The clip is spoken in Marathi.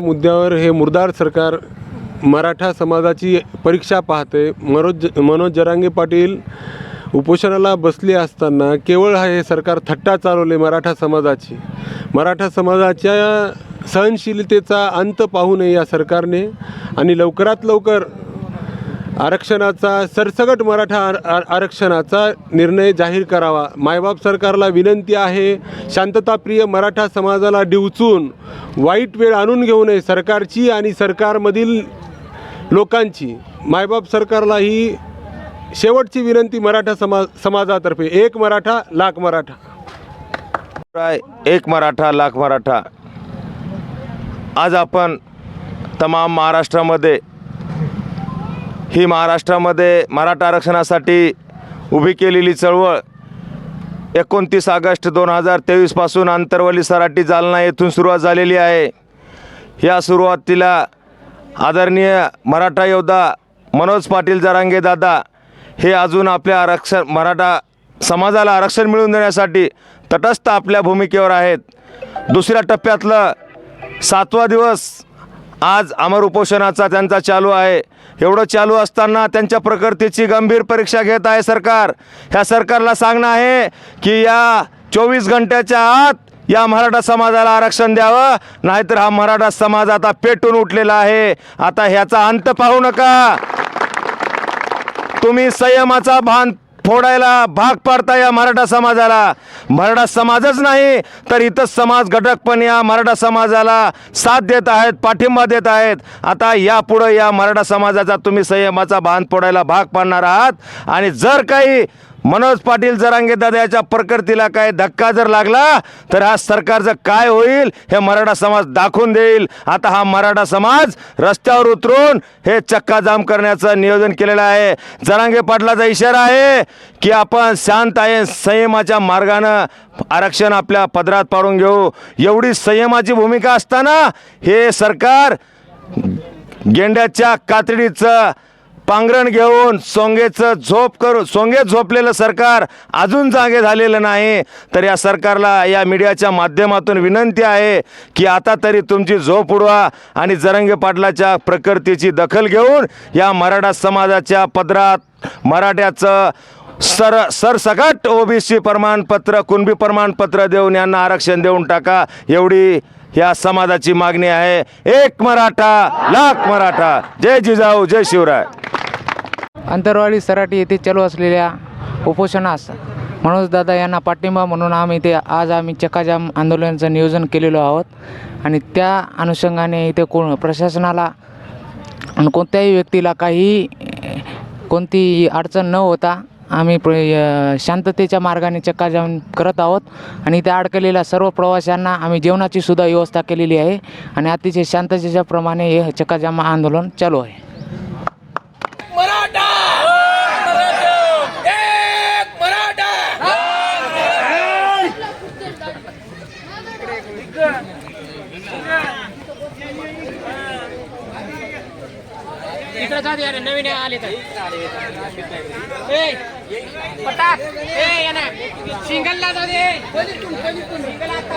मुद्द्यावर हे मुरदार सरकार मराठा समाजाची परीक्षा पाहते. मनोज मनोज जरांगे पाटील उपोषणाला बसले असताना केवळ हा हे सरकार थट्टा चालवले मराठा समाजाची. मराठा समाजाच्या सहनशीलतेचा अंत पाहू नये या सरकारने आणि लवकरात लवकर आरक्षणाचा सरसगट मराठा आर आरक्षणाचा निर्णय जाहीर करावा. मायबाप सरकारला विनंती आहे शांतताप्रिय मराठा समाजाला डिवचून वाईट वेळ आणून घेऊ नये सरकारची आणि सरकारमधील लोकांची. मायबाप सरकारला ही शेवटची विनंती मराठा समा समाजातर्फे. एक मराठा लाख मराठा. एक मराठा लाख मराठा. आज आपण तमाम महाराष्ट्रामध्ये ही महाराष्ट्रामध्ये मराठा आरक्षणासाठी उभी केलेली चळवळ एकोणतीस ऑगस्ट दोन हजार तेवीसपासून आंतरवली सराटी जालना येथून सुरुवात झालेली आहे. या सुरुवातीला आदरणीय मराठा योद्धा मनोज पाटील जरांगे दादा हे अजून आपल्या आरक्षण मराठा समाजाला आरक्षण मिळवून देण्यासाठी तटस्थ आपल्या भूमिकेवर आहेत. दुसऱ्या टप्प्यातलं सातवा दिवस आज अमर उपोषणाचा त्यांचा चालू आहे. एवढं चालू असताना त्यांच्या प्रकृतीची गंभीर परीक्षा घेत आहे सरकार. ह्या सरकारला सांगणं आहे की या चोवीस घंट्याच्या आत या मराठा समाजाला आरक्षण द्यावं नाहीतर हा मराठा समाज आता पेटून उठलेला आहे. आता ह्याचा अंत पाहू नका. तुम्ही संयमाचा भान फोडायला भाग पाडता या मराठा समाजाला. मराठा समाजच नाही तर इतर समाज घटक पण या मराठा समाजाला साथ देत आहेत पाठिंबा देत आहेत. आता यापुढं या मराठा समाजाचा तुम्ही संयमाचा भान फोडायला भाग पाडणार आहात. आणि जर काही मनोज पाटील जरांगे दादा याच्या प्रकृतीला काय धक्का जर लागला तर हा सरकारचं काय होईल हे मराठा समाज दाखवून देईल. आता हा मराठा समाज रस्त्यावर उतरून हे चक्काजाम करण्याचं नियोजन केलेलं आहे. जरांगे पाटलाचा इशारा आहे की आपण शांत आहे संयमाच्या मार्गानं आरक्षण आपल्या पदरात पाडून घेऊ. एवढी संयमाची भूमिका असताना हे सरकार गेंड्याच्या कातडीचं पांघरण घेऊन सोंगेचं झोप करून सोंगेत झोपलेलं सरकार अजून जागे झालेलं नाही. तर या सरकारला या मीडियाच्या माध्यमातून विनंती आहे की आता तरी तुमची झोप उडवा आणि जरंगे पाटलाच्या प्रकृतीची दखल घेऊन या मराठा समाजाच्या पदरात मराठ्याचं सर सरसकट ओबीसी प्रमाणपत्र कुणबी प्रमाणपत्र देऊन यांना आरक्षण देऊन टाका. एवढी या समाजाची मागणी आहे. एक मराठा लाख मराठा. जय जिजाऊ जय शिवराय. अंतरवाडी सराटी येथे चालू असलेल्या उपोषणास मनोजदादा यांना पाठिंबा म्हणून आम्ही इथे आज आम्ही चक्काजाम आंदोलनाचं नियोजन केलेलो आहोत. आणि त्या अनुषंगाने इथे कोण प्रशासनाला आणि कोणत्याही व्यक्तीला काही कोणती अडचण न होता आम्ही प्र य- शांततेच्या मार्गाने चक्काजाम करत आहोत. आणि इथे अडकलेल्या सर्व प्रवाशांना आम्ही जेवणाची सुद्धा व्यवस्था केलेली आहे. आणि अतिशय शांततेच्या प्रमाणे हे चक्काजाम आंदोलन चालू आहे मराठा एक मराठा इकडे जा यार नवीन आले तर. ए पटाक. ए याना सिंगलला जाऊ दे सिंगल आता.